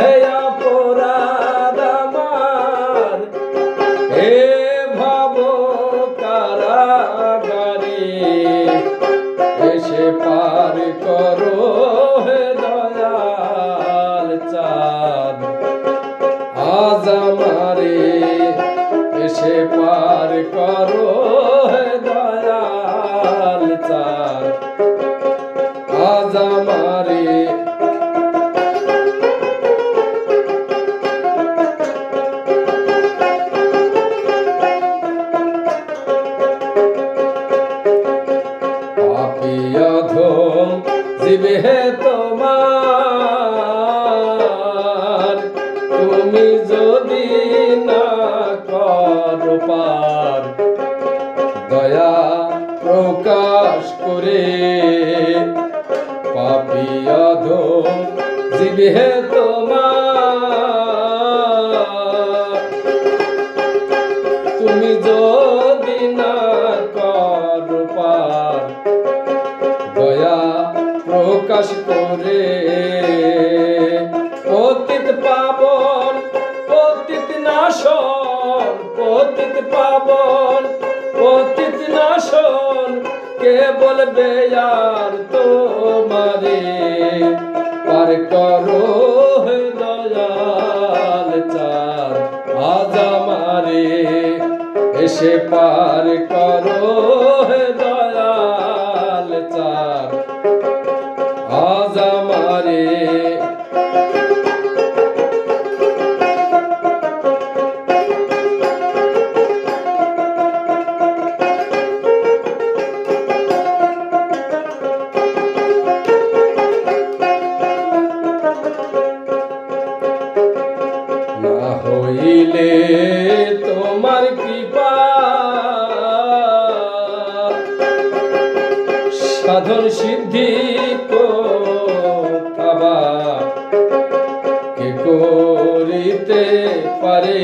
হেয়া পরাদ আমার, হে ভাব কারাগারে এসে পার করো হে দয়াল চাঁদ। আজ আমারে এসে পার করো হে পাপিয়া ধোম জীবে তোমার। তুমি যদি না করো পার, দয়া প্রকাশ করে। পাপিয়া ধোম জীবে প্রকাশ করে পতিত পাবন, পতিত নাশন, পতিত পাবন, পতিত নাশন কে বলবে আর তোমারে। পার করো দয়াল চাঁদ, আজ আমারে এসে পার করো দয়াল চাঁদ। আজ আমারে হইলে তোমার কৃপা সাধন সিদ্ধি কোথাবা যেতে পারে।